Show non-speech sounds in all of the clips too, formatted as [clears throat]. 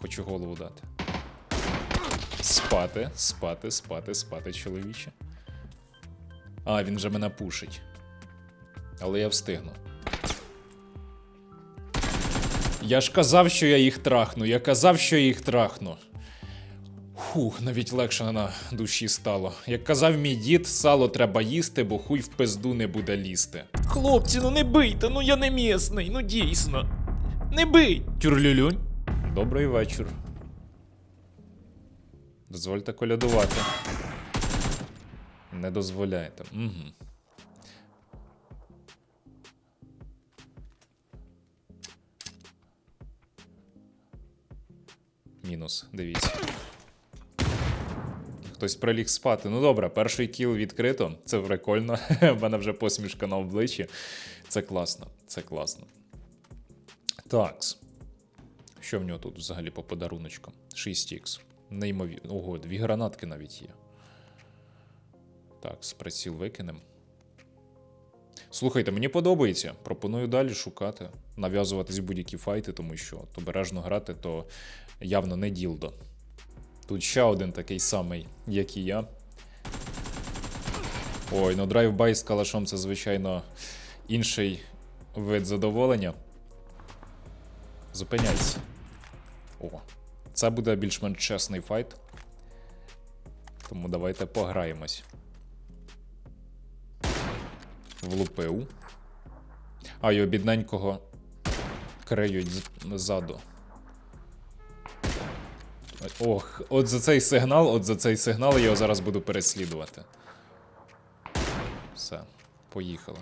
Хочу голову дати. Спати, спати, спати, спати, чоловіче. А, він вже мене пушить. Але я встигну. Я ж казав, що я їх трахну. Я казав, що я їх трахну. Фух, навіть легше на душі стало. Як казав мій дід, сало треба їсти, бо хуй в пизду не буде лізти. Хлопці, ну не бийте, ну я не місний, ну дійсно. Не бий! Тюрлюлюнь. Добрий вечір. Дозвольте колядувати. Не дозволяєте. Угу. Мінус, дивіться. Хтось приліг спати. Ну добре, перший кіл відкрито. Це прикольно. [laughs] У мене вже посмішка на обличчі. Це класно. Це класно. Такс. Що в нього тут взагалі по подаруночкам? 6х. Неймовірно. Ого, дві гранатки навіть є. Так, з приціл викинем. Слухайте, мені подобається. Пропоную далі шукати, нав'язуватись будь-які файти, тому що от обережно грати то явно не ділдо. Тут ще один такий самий, як і я. Ой, ну драйвбай з калашом це, звичайно, інший вид задоволення. Зупиняйся. О, це буде більш-менш чесний файт. Тому давайте пограємось. Влупив. А, його бідненького криють ззаду. Ох, от за цей сигнал, от за цей сигнал я його зараз буду переслідувати. Все, поїхали.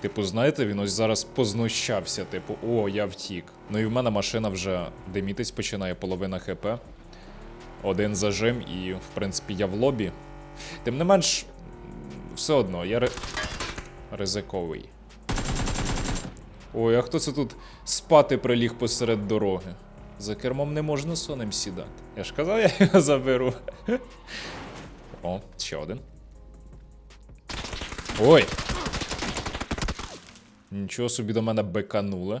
Типу, знаєте, він ось зараз познущався, типу, о, я втік. Ну і в мене машина вже димітись починає половина хп. Один зажим, і, в принципі, я в лобі. Тим не менш, все одно, я ри... ризиковий. Ой, а хто це тут спати приліг посеред дороги? За кермом не можна сонем сідати. Я ж казав, [laughs] я його заберу. О, ще один. Ой! Нічого собі до мене беканули.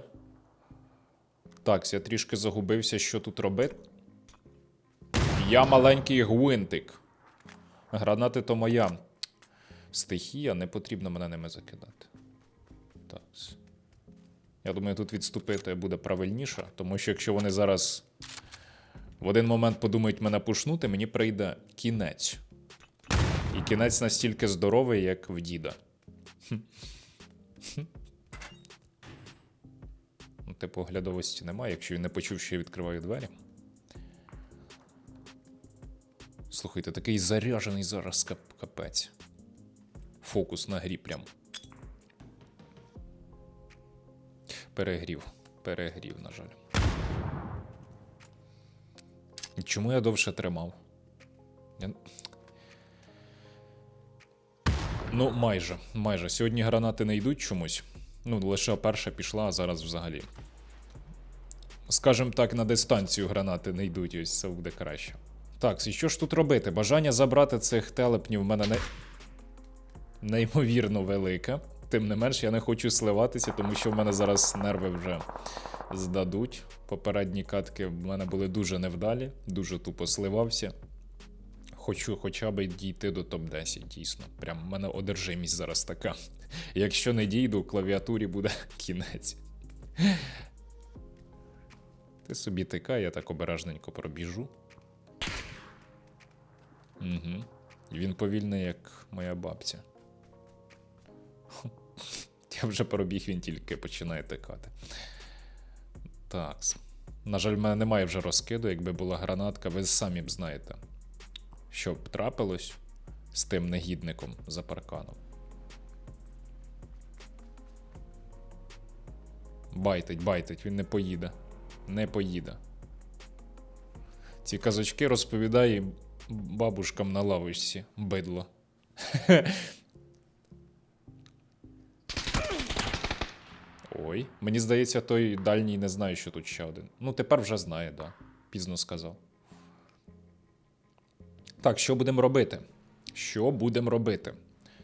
Так, я трішки загубився, що тут робити. Я маленький гвинтик. Гранати то моя. Стихія, не потрібно мене ними закидати. Так. Я думаю, тут відступити буде правильніше, тому що якщо вони зараз в один момент подумають мене пушнути, мені прийде кінець. І кінець настільки здоровий, як в діда. Типу, оглядовості немає, якщо він не почув, що я відкриваю двері. Слухайте, такий заряжений зараз кап- капець. Фокус на грі прям. Перегрів. Перегрів, на жаль. Чому я довше тримав? Я... Ну, майже, майже. Сьогодні гранати не йдуть чомусь. Ну, лише перша пішла, а зараз взагалі. Скажем так, на дистанцію гранати не йдуть, ось це буде краще. Так, і що ж тут робити? Бажання забрати цих телепнів в мене не... неймовірно велике. Тим не менш, я не хочу сливатися, тому що в мене зараз нерви вже здадуть. Попередні катки в мене були дуже невдалі, дуже тупо сливався. Хочу хоча б дійти до топ-10, дійсно. Прям в мене одержимість зараз така. Якщо не дійду, клавіатурі буде [laughs] кінець. Ти собі тикай, я так обережненько пробіжу. Угу. Він повільний, як моя бабця. [laughs] Я вже пробіг, він тільки починає тикати. Так. На жаль, в мене немає вже розкиду. Якби була гранатка, ви самі б знаєте, що б трапилось з тим негідником за парканом. Байтить, байтить, він не поїде. Не поїде. Ці казочки розповідає бабушкам на лавочці, бидло. Ой, мені здається, той дальній не знає, що тут ще один. Ну, тепер вже знає, да. Пізно сказав. Так, що будемо робити? Що будемо робити?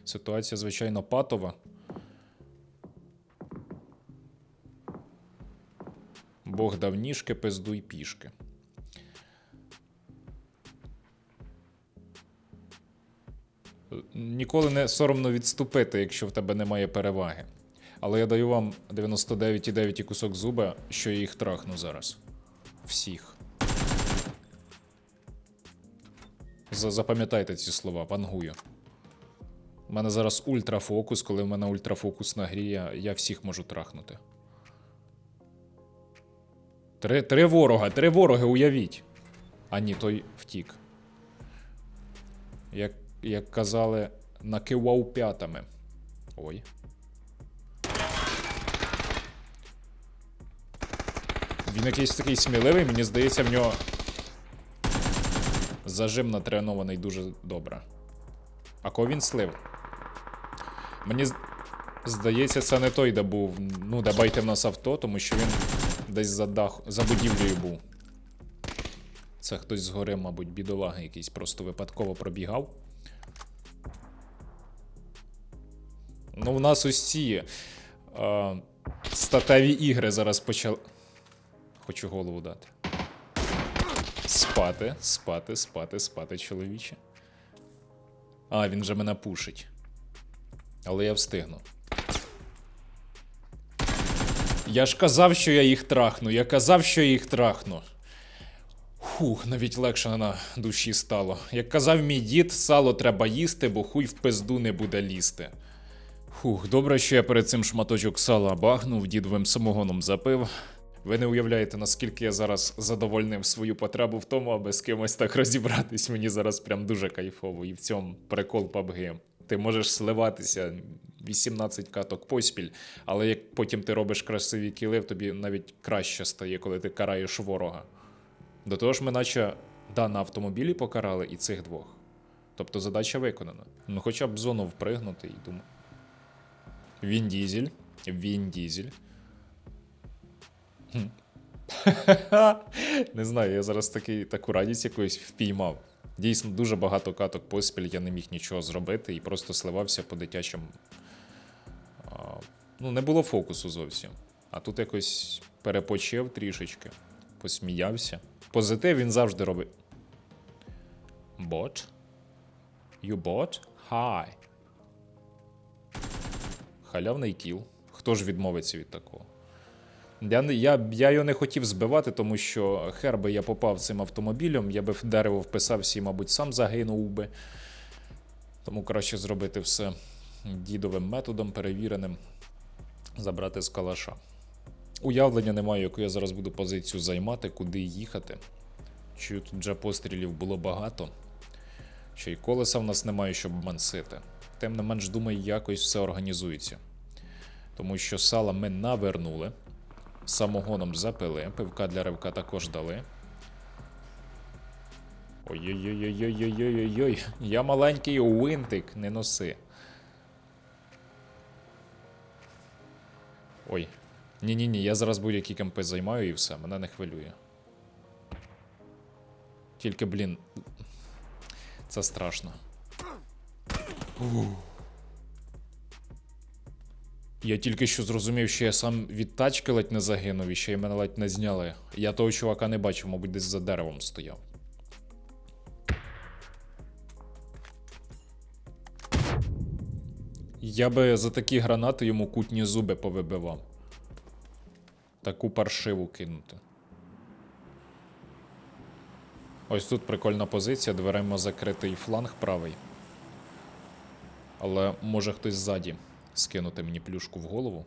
Ситуація, звичайно, патова. Бог дав ніжки, пиздуй пішки. Ніколи не соромно відступити, якщо в тебе немає переваги. Але я даю вам 99,9 і кусок зуба, що я їх трахну зараз. Всіх. Запам'ятайте ці слова, вангую. У мене зараз ультрафокус, коли в мене ультрафокус на я всіх можу трахнути. Три, три ворога, три вороги, уявіть. А ні, той втік. Як, як казали, накивав п'ятами. Ой. Він якийсь такий сміливий, мені здається, в нього зажим натренований дуже добре. А кого він слив? Мені здається, це не той, де був. Ну, де байте в нас авто, тому що він десь за дах, за будівлею був. Це хтось згори, мабуть, бідолага якийсь просто випадково пробігав. Ну, в нас ці е, статеві ігри зараз почали. Хочу голову дати. Спати, спати, спати, спати, чоловіче. А, він же мене пушить. Але я встигну. Я ж казав, що я їх трахну. Я казав, що я їх трахну. Фух, навіть легше на душі стало. Як казав мій дід, сало треба їсти, бо хуй в пизду не буде лізти. Фух, добре, що я перед цим шматочок сала бахнув, дідовим самогоном запив. Ви не уявляєте, наскільки я зараз задовольнив свою потребу в тому, аби з кимось так розібратись. Мені зараз прям дуже кайфово. І в цьому прикол PUBG. Ти можеш сливатися 18 каток поспіль, але як потім ти робиш красиві кіли, тобі навіть краще стає, коли ти караєш ворога. До того ж, ми наче да, на автомобілі покарали і цих двох. Тобто задача виконана. Ну, хоча б зону впригнути і думаю. Він дізель. Він дізель. [laughs] Не знаю, я зараз такий, таку радість якоюсь впіймав. Дійсно, дуже багато каток поспіль, я не міг нічого зробити і просто сливався по дитячим. Ну, не було фокусу зовсім. А тут якось перепочив трішечки, посміявся. Позитив він завжди робить. Bot? You bot? Hi. Халявний кіл. Хто ж відмовиться від такого? Я, я, я його не хотів збивати, тому що хер би я попав цим автомобілем, я би в дерево вписався і, мабуть, сам загинув би. Тому краще зробити все дідовим методом, перевіреним, забрати з калаша. Уявлення немає, яку я зараз буду позицію займати, куди їхати. Чую, тут вже пострілів було багато. Ще й колеса в нас немає, щоб мансити. Тим не менш, думаю, якось все організується. Тому що сала ми навернули, самогоном запили, пивка для ривка також дали. Ой-ой-ой-ой-ой-ой-ой-ой. Я маленький уинтик, не носи. Ой. Ні-ні-ні, я зараз будь-які кемпи займаю і все, мене не хвилює. Тільки, блін. Це страшно. Я тільки що зрозумів, що я сам від тачки ледь не загинув і ще й мене ледь не зняли. Я того чувака не бачив, мабуть, десь за деревом стояв. Я би за такі гранати йому кутні зуби повибивав. Таку паршиву кинути. Ось тут прикольна позиція, дверима закритий фланг правий. Але може хтось ззаді скинути мені плюшку в голову.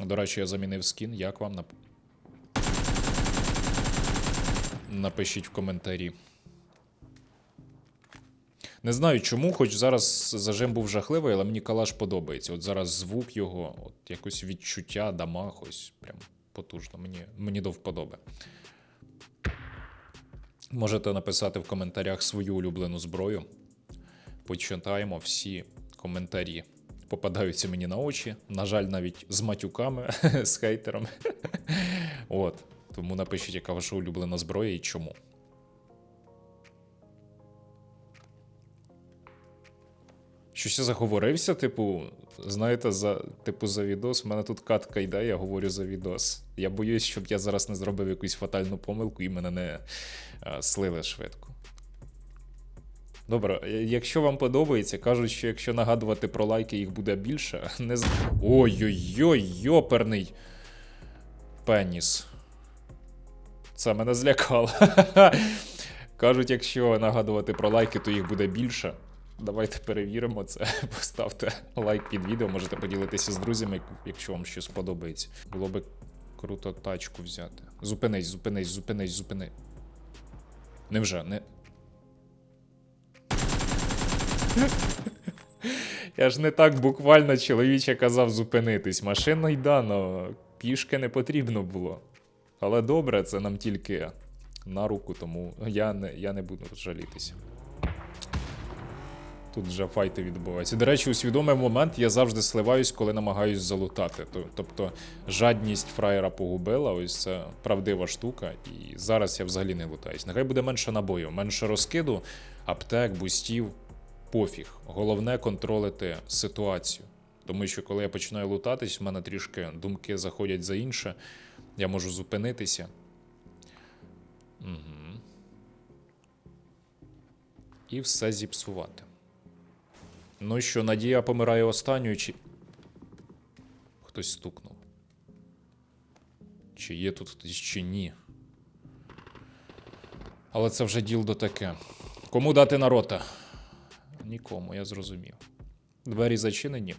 До речі, я замінив скін. Як вам? Нап... Напишіть в коментарі. Не знаю чому, хоч зараз зажим був жахливий, але мені калаш подобається. От зараз звук його, от якось відчуття, дамаг, ось прям потужно. Мені, мені до вподоби. Можете написати в коментарях свою улюблену зброю. Почитаємо всі коментарі. Попадаються мені на очі. На жаль, навіть з матюками, [laughs] з хейтерами. От. Тому напишіть, яка ваша улюблена зброя і чому. Щось я заговорився, типу, знаєте, за, типу, за відос. У мене тут катка йде, я говорю за відос. Я боюсь, щоб я зараз не зробив якусь фатальну помилку і мене не а, слили швидко. Добре, е, якщо вам подобається, кажуть, що якщо нагадувати про лайки, їх буде більше. [laughs] Не з... Ой-ой-ой, йоперний пеніс. Це мене злякало. [laughs] Кажуть, якщо нагадувати про лайки, то їх буде більше. Давайте перевіримо це. [laughs] Поставте лайк під відео, можете поділитися з друзями, якщо вам щось сподобається. Було би круто тачку взяти. Зупинись, зупинись, зупинись, зупини. Невже? Не. [laughs] Я ж не так буквально чоловіче казав зупинитись. Машина й дано, пішки не потрібно було. Але добре, це нам тільки на руку, тому я не, я не буду жалітися. Тут вже файти відбуваються. До речі, у свідомий момент я завжди сливаюсь, коли намагаюсь залутати. Тобто жадність фраєра погубила, ось це правдива штука, і зараз я взагалі не лутаюсь. Нехай буде менше набоїв, менше розкиду, аптек, бустів, пофіг. Головне контролити ситуацію. Тому що коли я починаю лутатись, в мене трішки думки заходять за інше, я можу зупинитися. Угу. І все зіпсувати. Ну що, Надія помирає останньою, чи. Хтось стукнув. Чи є тут хтось, чи ні. Але це вже діл до таке. Кому дати нарота? Нікому, я зрозумів. Двері зачинені.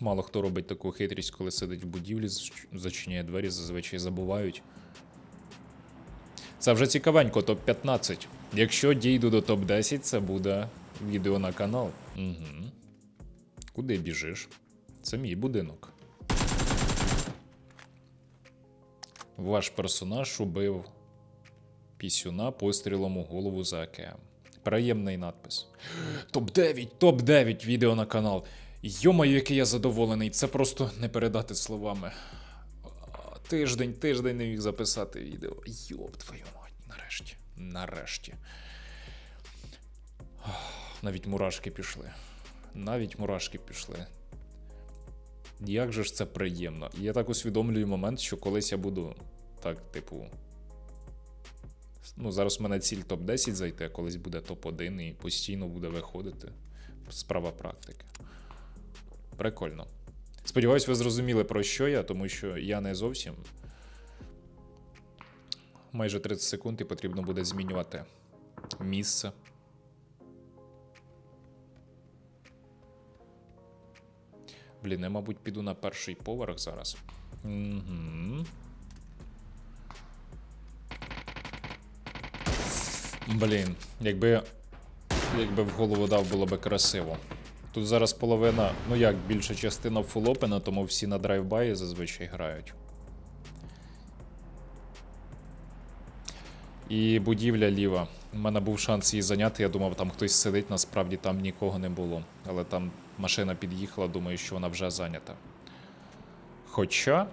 Мало хто робить таку хитрість, коли сидить в будівлі, зачиняє двері, зазвичай забувають. Це вже цікавенько, топ-15. Якщо дійду до топ-10, це буде відео на канал. Угу. Куди біжиш? Це мій будинок. Ваш персонаж убив пісюна пострілом у голову за АКМ. Приємний надпис. Топ-9, топ-9 відео на канал. Йомаю, який я задоволений. Це просто не передати словами. Тиждень, тиждень не міг записати відео. Йоп, твою мать, нарешті. Нарешті. Навіть мурашки пішли. Навіть мурашки пішли. Як же ж це приємно. І я так усвідомлюю момент, що колись я буду так, типу. Ну, зараз в мене ціль топ-10 зайти, а колись буде топ-1 і постійно буде виходити. Справа практики. Прикольно. Сподіваюсь, ви зрозуміли, про що я, тому що я не зовсім. Майже 30 секунд і потрібно буде змінювати місце. Блін, я, мабуть, піду на перший поверх зараз. Угу. Блін, якби, якби в голову дав, було би красиво. Тут зараз половина, ну як, більша частина фулопена, тому всі на драйвбаї зазвичай грають. І будівля ліва. У мене був шанс її зайняти. Я думав, там хтось сидить, насправді там нікого не було. Але там машина під'їхала, думаю, що вона вже зайнята. Хоча.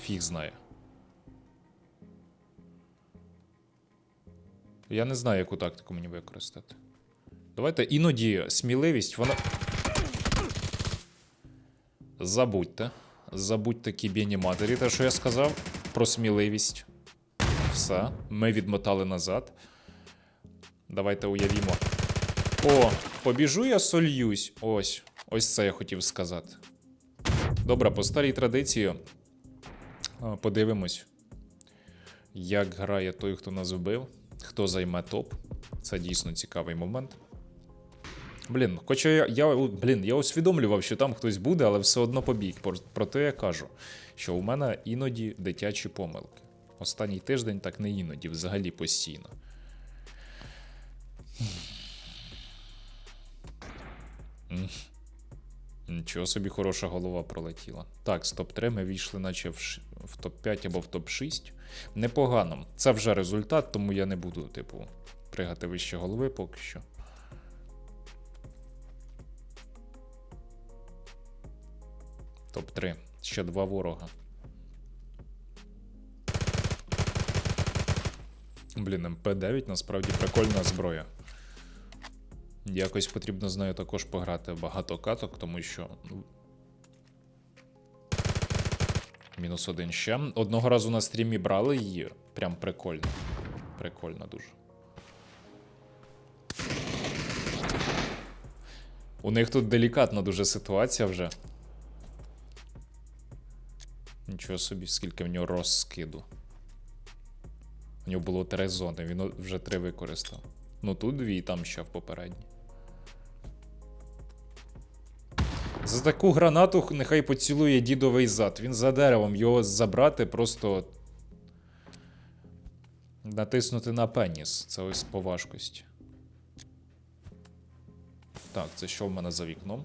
Фіг знає. Я не знаю, яку тактику мені використати. Давайте іноді сміливість, вона. Забудьте. Забудьте кібєні матері, те, що я сказав про сміливість. Все, ми відмотали назад. Давайте уявімо. О, побіжу я сольюсь. Ось. Ось це я хотів сказати. Добре, по старій традиції. Подивимось, як грає той, хто нас вбив, хто займе топ. Це дійсно цікавий момент. Блін, хоча я, я, блін, я усвідомлював, що там хтось буде, але все одно побіг. Проте я кажу, що у мене іноді дитячі помилки. Останній тиждень так не іноді, взагалі постійно. Нічого собі хороша голова пролетіла. Так, з топ-3 ми війшли, наче в, в топ-5 або в топ-6. Непогано. Це вже результат, тому я не буду, типу, пригати вище голови поки що. Топ-3. Ще два ворога. Блін, МП9 насправді прикольна зброя. Якось потрібно з нею також пограти багато каток, тому що. Ну, мінус один ще. Одного разу на стрімі брали її. Прям прикольно. Прикольно дуже. У них тут делікатна дуже ситуація вже. Нічого собі, скільки в нього розкиду. У нього було три зони, він вже три використав. Ну тут дві, і там ще в попередній. За таку гранату нехай поцілує дідовий зад. Він за деревом його забрати, просто натиснути на пеніс. Це ось по важкості. Так, це що в мене за вікном?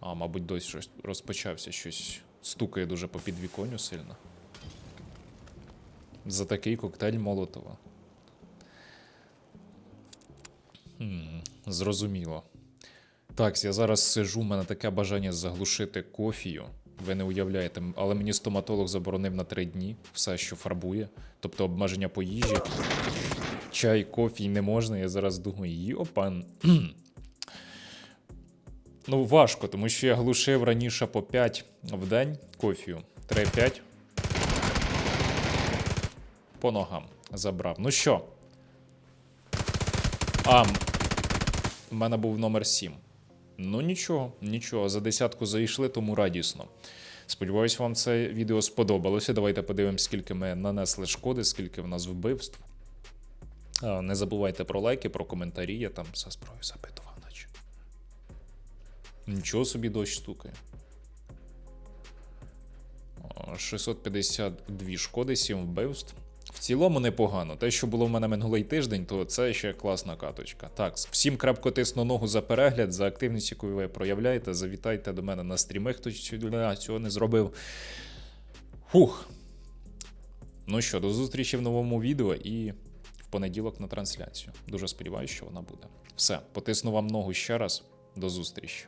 А, мабуть, дось щось розпочався щось. Стукає дуже по підвіконню сильно. За такий коктейль Молотова. Хм, зрозуміло. Так, я зараз сижу, в мене таке бажання заглушити кофію. Ви не уявляєте, але мені стоматолог заборонив на три дні все, що фарбує, тобто обмеження по їжі. Чай, кофій не можна. Я зараз думаю, йопан. [clears throat] ну, важко, тому що я глушив раніше по 5 в день кофію. 3-5. По ногам забрав. Ну що? А, в мене був номер 7. Ну нічого, нічого, за десятку зайшли, тому радісно. Сподіваюсь, вам це відео сподобалося. Давайте подивимось, скільки ми нанесли шкоди, скільки в нас вбивств. Не забувайте про лайки, про коментарі. Я там за зброю запитував, наче. Нічого собі дощ стукає. 652 шкоди, 7 вбивств. В цілому непогано. Те, що було в мене минулий тиждень, то це ще класна каточка. Так, всім крепко тисну ногу за перегляд, за активність, яку ви проявляєте. Завітайте до мене на стріми, хто цього не зробив. Фух. Ну що, до зустрічі в новому відео і в понеділок на трансляцію. Дуже сподіваюся, що вона буде. Все, потисну вам ногу ще раз. До зустрічі.